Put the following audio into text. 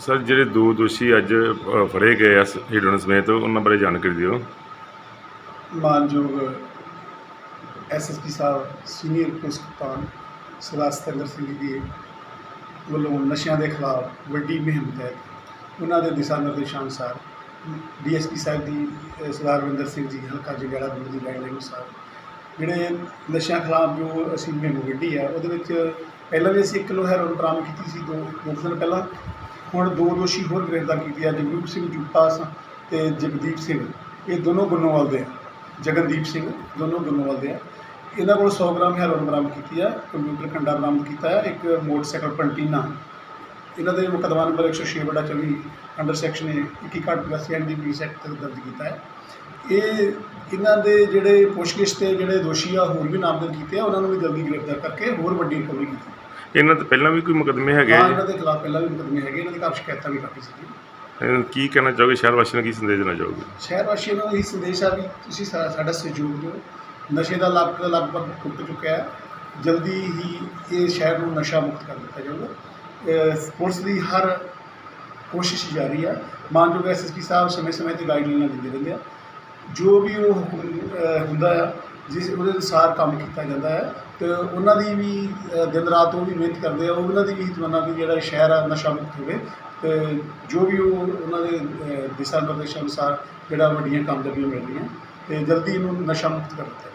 Sir ਜਿਹੜੇ ਦੋ ਦੋਸ਼ੀ ਅੱਜ ਅ, ਫੜੇ ਗਏ ਆ ਹੀਰੋਇਨ ਸਮੇਤ ਉਹਨਾਂ ਬਾਰੇ ਜਾਣਕਾਰੀ ਦਿਓ। ਮਾਨਯੋਗ ਐਸਐਸਪੀ ਸਾਹਿਬ, ਸੀਨੀਅਰ ਪੁਲਿਸ ਕਪਤਾਨ ਸਰਦਾਰ ਸਤਿੰਦਰ ਸਿੰਘ ਜੀ ਦੇ ਵੱਲੋਂ ਨਸ਼ਿਆਂ ਦੇ ਖਿਲਾਫ ਵੱਡੀ ਮੁਹਿੰਮ ਤਹਿਤ ਉਹਨਾਂ ਦੇ ਦਿਸ਼ਾ ਨਿਰਦੇਸ਼ਾਂ ਅਨੁਸਾਰ ਡੀਐਸਪੀ ਸਾਹਿਬ ਦੀ ਸਰਦਾਰ ਰਵਿੰਦਰ ਸਿੰਘ ਜੀ ਹਲਕਾ ਜਗਾੜਾ ਪਿੰਡ ਦੀ ਗਾਈਡਲਾਈਨ ਅਨੁਸਾਰ ਜਿਹੜੇ ਨਸ਼ਿਆਂ ਖਿਲਾਫ ਜੋ ਅਸੀਂ ਮੁਹਿੰਮ ਵਿੱਢੀ ਹੈ, ਉਹਦੇ ਵਿੱਚ ਪਹਿਲਾਂ ਵੀ ਅਸੀਂ 1 ਕਿਲੋ ਹੈਰੋਇਨ ਬਰਾਮਦ ਕੀਤੀ ਸੀ ਦੋ ਦੋ ਕੁ ਦਿਨ ਪਹਿਲਾਂ। ਹੁਣ ਦੋ ਦੋਸ਼ੀ ਹੋਰ ਗ੍ਰਿਫਤਾਰ ਕੀਤੇ ਆ, ਜਗਰੂਪ ਸਿੰਘ ਜੁਪਾਸ ਤੇ ਜਗਦੀਪ ਸਿੰਘ। ਇਹ ਦੋਨੋਂ ਗੁੰਨੋਵਾਲ ਦੇ ਆ। ਜਗਨਦੀਪ ਸਿੰਘ ਦੋਨੋਂ ਗੁੰਨੋਵਾਲ ਦੇ ਆ। ਇਹਨਾਂ ਕੋਲ 100 ਗ੍ਰਾਮ ਹੈਰੋਇਨ ਬਰਾਮਦ ਕੀਤੀ ਆ ਕੰਪਿਊਟਰ ਖੰਡਾ ਬਰਾਮਦ ਕੀਤਾ ਆ ਇੱਕ ਮੋਟਰਸਾਈਕਲ ਪੰਟੀਨਾ। ਇਹਨਾਂ ਦੇ ਮੁਕੱਦਮਾ ਨੰਬਰ 106 ਬਟਾ 24 ਅੰਡਰ ਸੈਕਸ਼ਨ 21 ਘੱਟ ਪਲੱਸ ਐਨਡੀਪੀ ਐਕਟ ਤਹਿਤ ਦਰਜ ਕੀਤਾ ਹੈ ਇਹ ਇਹਨਾਂ ਦੇ ਜਿਹੜੇ ਪੁੱਛਗਿੱਛ ਤੇ ਜਿਹੜੇ ਦੋਸ਼ੀ ਆ ਹੋਰ ਵੀ ਨਾਮਜ਼ਦ ਕੀਤੇ ਆ ਉਹਨਾਂ ਨੂੰ ਵੀ ਜਲਦੀ ਗ੍ਰਿਫਤਾਰ ਕਰਕੇ ਹੋਰ ਵੱਡੀ ਰਿਕਵਰੀ ਕੀਤੀ। ਇਹਨਾਂ ਤੋਂ ਪਹਿਲਾਂ ਵੀ ਕੋਈ ਮੁਕੱਦਮੇ ਹੈਗੇ ਹਾਂ ਆ? ਇਹਨਾਂ ਦੇ ਖਿਲਾਫ ਪਹਿਲਾਂ ਵੀ ਮੁਕੱਦਮੇ ਹੈਗੇ ਇਹਨਾਂ ਦੇ ਘਰ ਸ਼ਿਕਾਇਤਾਂ ਵੀ ਕਾਫੀ ਸੀਗੀਆਂ। ਅ, ਕੀ ਕਹਿਣਾ ਚਾਹੋਗੇ? ਸ਼ਹਿਰ ਵਾਸੀਆਂ ਨੂੰ ਕੀ ਸੰਦੇਸ਼ ਦੇਣਾ ਚਾਹੋਗੇ? ਸ਼ਹਿਰ ਵਾਸੀਆਂ ਨੂੰ ਇਹ ਸੰਦੇਸ਼ ਆ ਵੀ ਤੁਸੀਂ ਸਾ- ਸਾਡਾ ਸਹਿਯੋਗ ਦਿਓ। ਨਸ਼ੇ ਦਾ ਲੱਕ ਲਗਭਗ ਟੁੱਟ ਚੁੱਕਿਆ ਹੈ। ਜਲਦੀ ਹੀ ਇਹ ਸ਼ਹਿਰ ਨੂੰ ਨਸ਼ਾ ਮੁਕਤ ਕਰ ਦਿੱਤਾ ਜਾਊਗਾ। ਅਹ ਪੁਲਿਸ ਦੀ ਹਰ ਕੋਸ਼ਿਸ਼ ਜਾਰੀ ਆ। ਮਾਨਯੋਗ ਐਸਐਸਪੀ ਸਾਹਿਬ ਸਮੇਂ-ਸਮੇਂ ਤੇ ਗਾਈਡਲਾਈਨਾਂ ਦਿੰਦੇ ਰਹਿੰਦੇ ਆ। ਜੋ ਵੀ ਉਹ ਹੁਕਮ, ਅਹ ਹੁੰਦਾ ਆ ਜਿਸ ਉਹਦੇ ਅਨੁਸਾਰ ਕੰਮ ਕੀਤਾ ਜਾਂਦਾ ਹੈ ਤੇ ਉਹਨਾਂ ਦੀ ਵੀ ਦਿਨ ਰਾਤ ਉਹ ਵੀ ਮਿਹਨਤ ਕਰਦੇ ਆ, ਉਹਨਾਂ ਦੀ ਵੀ ਤਮੰਨਾ ਵੀ ਜਿਹੜਾ ਸ਼ਹਿਰ ਆ, ਨਸ਼ਾ ਮੁਕਤ ਹੋਵੇ ਤੇ ਜੋ ਵੀ ਉਹ ਉਹਨਾਂ ਦੇ ਦਿਸ਼ਾ ਨਿਰਦੇਸ਼ਾਂ ਅਨੁਸਾਰ ਜਿਹੜਾ ਵੱਡੀਆਂ ਕਾਮਯਾਬੀਆਂ ਮਿਲ ਰਹੀਆਂ ਤੇ ਜਲਦੀ ਇਹਨੂੰ ਨਸ਼ਾ ਮੁਕਤ ਕਰ ਦਿੱਤਾ